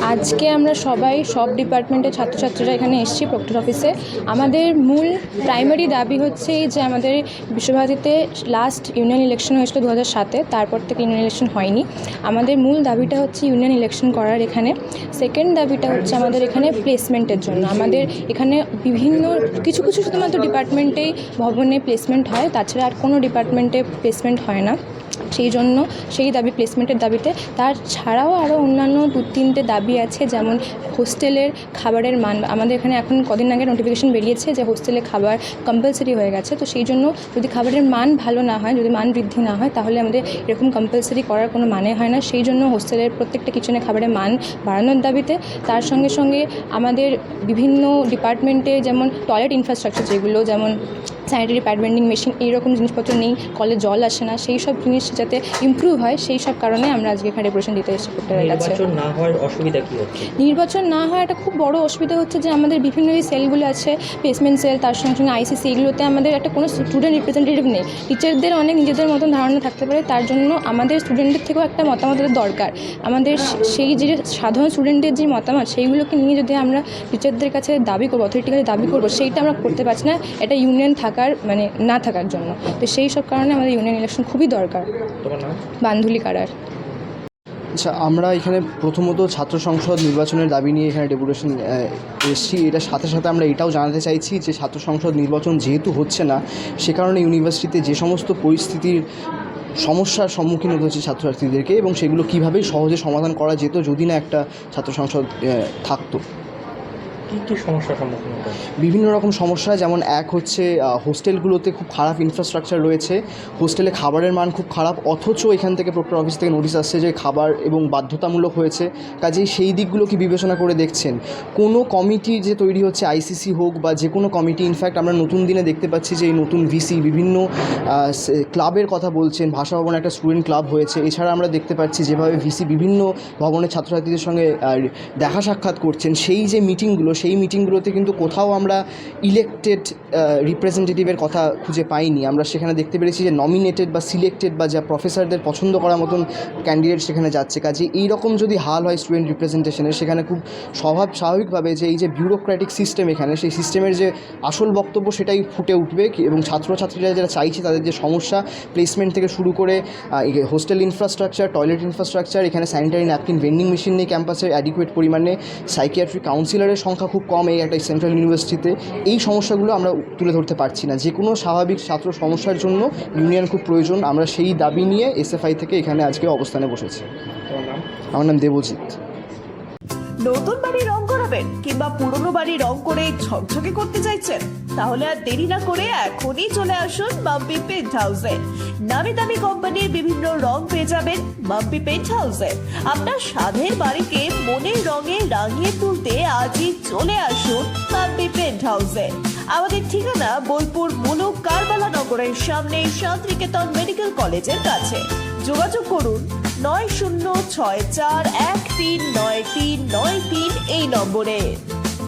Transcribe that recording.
আজকে আমরা সবাই, সব ডিপার্টমেন্টের ছাত্রছাত্রীরা এখানে এসেছি প্রক্টর অফিসে আমাদের মূল প্রাইমারি দাবি হচ্ছে যে আমাদের বিশ্বভারতীতে লাস্ট ইউনিয়ন ইলেকশন হয়েছিল দু হাজার সাতে, তারপর থেকে ইউনিয়ন ইলেকশন হয়নি। আমাদের মূল দাবিটা হচ্ছে ইউনিয়ন ইলেকশন করার এখানে। সেকেন্ড দাবিটা হচ্ছে আমাদের এখানে প্লেসমেন্টের জন্য। আমাদের এখানে বিভিন্ন, কিছু কিছু শুধুমাত্র ডিপার্টমেন্টেই ভবনে প্লেসমেন্ট হয়, তাছাড়া আর কোনো ডিপার্টমেন্টে প্লেসমেন্ট হয় না। সেই জন্য সেই দাবি প্লেসমেন্টের দাবিতে। তার ছাড়াও আরও অন্যান্য দু, তিনটে দাবি আছে, যেমন হোস্টেলের খাবারের মান। আমাদের এখানে এখন কদিন আগে নোটিফিকেশন বেরিয়েছে যে হোস্টেলে খাবার কম্পালসারি হয়ে গেছে। তো সেই জন্য যদি খাবারের মান ভালো না হয়, যদি মান বৃদ্ধি না হয়, তাহলে আমাদের এরকম কম্পালসারি করার কোনো মানে হয় না। সেই জন্য হোস্টেলের প্রত্যেকটা কিচেনে খাবারের মান বাড়ানোর দাবিতে। তার সঙ্গে সঙ্গে আমাদের বিভিন্ন ডিপার্টমেন্টে যেমন টয়লেট ইনফ্রাস্ট্রাকচার যেগুলো, যেমন স্যানিটারি প্যাড ভেন্ডিং মেশিন এইরকম জিনিসপত্র নেই কলে জল আসে না সেই সব জিনিস যাতে ইমপ্রুভ হয় সেই সব কারণে আমরা আজকে এখানে ডেপুটেশন দিতে এসেছি প্রত্যেকের কাছে নির্বাচন না হওয়ার অসুবিধা কি হচ্ছে? নির্বাচন না হয় একটা খুব বড় অসুবিধা হচ্ছে যে আমাদের বিভিন্ন যে সেলগুলো আছে প্লেসমেন্ট সেল তার সঙ্গে সঙ্গে আইসিসি এগুলোতে আমাদের একটা কোনো স্টুডেন্ট রিপ্রেজেন্টেটিভ নেই। টিচারদের অনেক নিজেদের মতন ধারণা থাকতে পারে তার জন্য আমাদের স্টুডেন্টদের থেকেও একটা মতামতের দরকার। আমাদের সেই যে সাধারণ স্টুডেন্টের যে মতামত সেইগুলোকে নিয়ে যদি আমরা টিচারদের কাছে দাবি করব অথরিটির কাছে দাবি করব সেইটা আমরা করতে পারছি না এটা ইউনিয়ন থাকার মানে না থাকার জন্য। তো সেই সব কারণে আমাদের ইউনিয়ন ইলেকশন খুবই দরকার। তোমার বান্ধুলি কারার। আচ্ছা আমরা এখানে প্রথমত ছাত্র সংসদ নির্বাচনের দাবি নিয়ে এখানে ডেপুটেশন এসেছি। এটার সাথে সাথে আমরা এটাও জানাতে চাইছি যে ছাত্র সংসদ নির্বাচন যেহেতু হচ্ছে না সে কারণে ইউনিভার্সিটিতে যে সমস্ত পরিস্থিতির সমস্যার সম্মুখীন হতে হচ্ছে ছাত্রছাত্রীদেরকে এবং সেগুলো কীভাবে সহজে সমাধান করা যেত যদি না একটা ছাত্র সংসদ থাকতো। কি কি সমস্যার সম্মুখীন হতে? বিভিন্ন রকম সমস্যা, যেমন এক হচ্ছে হোস্টেলগুলোতে খুব খারাপ ইনফ্রাস্ট্রাকচার রয়েছে, হোস্টেলে খাবারের মান খুব খারাপ, অথচ এখান থেকে প্রক্টর অফিস থেকে নোটিশ আসছে যে খাবার এবং বাধ্যতামূলক হয়েছে, কাজেই সেই দিকগুলো কি বিবেচনা করে দেখছেন কোনো কমিটি যে তৈরি হচ্ছে আইসিসি হোক বা যে কোনো কমিটি ইনফ্যাক্ট আমরা নতুন দিনে দেখতে পাচ্ছি যে এই নতুন ভিসি বিভিন্ন ক্লাবের কথা বলছেন, ভাষা ভবনে একটা স্টুডেন্ট ক্লাব হয়েছে, এছাড়া আমরা দেখতে পাচ্ছি যেভাবে ভিসি বিভিন্ন ভবনের ছাত্রছাত্রীদের সঙ্গে দেখা সাক্ষাৎ করছেন, সেই যে মিটিংগুলো সেই মিটিংগুলোতে কিন্তু কোথাও আমরা ইলেকটেড রিপ্রেজেন্টেটিভের কথা খুঁজে পাইনি। আমরা সেখানে দেখতে পেরেছি যে নমিনেটেড বা সিলেক্টেড বা যা প্রফেসরদের পছন্দ করার মতন ক্যান্ডিডেট সেখানে যাচ্ছে। কাজে এইরকম যদি হাল হয় স্টুডেন্ট রিপ্রেজেন্টেশনের সেখানে খুব স্বভাব স্বাভাবিকভাবে যে এই যে বিউরোক্র্যাটিক সিস্টেম এখানে, সেই সিস্টেমের যে আসল বক্তব্য সেটাই ফুটে উঠবে এবং ছাত্রছাত্রীরা যারা চাইছে তাদের যে সমস্যা প্লেসমেন্ট থেকে শুরু করে হোস্টেল ইনফ্রাস্ট্রাকচার টয়লেট ইনফ্রাস্ট্রাকচার এখানে স্যানিটারি ন্যাপকিন ভেন্ডিং মেশিন নেই ক্যাম্পাসে অ্যাডিকুয়েট পরিমাণে সাইকিয়াট্রি কাউন্সিলরের সংখ্যা খুব কম এই একটা সেন্ট্রাল ইউনিভার্সিটিতে, এই সমস্যাগুলো আমরা তুলে ধরতে পারছি না। যে কোনো স্বাভাবিক ছাত্র সমস্যার জন্য ইউনিয়ন খুব প্রয়োজন। আমরা সেই দাবি নিয়ে এসএফআই থেকে এখানে আজকে অবস্থানে বসেছি। আমার নাম দেবজিৎ। নতুন বাড়ি রং করাবেন কিংবা পুরনো বাড়ি রং করে ঝকঝকে করতে চাইছেন? তাহলে আর দেরি না করে এখনই চলে আসুন মাম্পি পেন্ট হাউসে নামি দামি কোম্পানির বিভিন্ন রং পেয়ে যাবেন মাম্পি পেন্ট হাউসে আপনার স্বাদের বাড়িকে মনের রঙে রাঙিয়ে তুলতে আজই চলে আসুন মাম্পি পেন্ট হাউসে আমাদের ঠিকানা বোলপুর মুলুক কারবালা নগরের সামনে শান্তিনিকেতন মেডিকেল কলেজের কাছে। যোগাযোগ করুন নয় শূন্য ছয় চার এক তিন নয় তিন নয় তিন এই নম্বরে।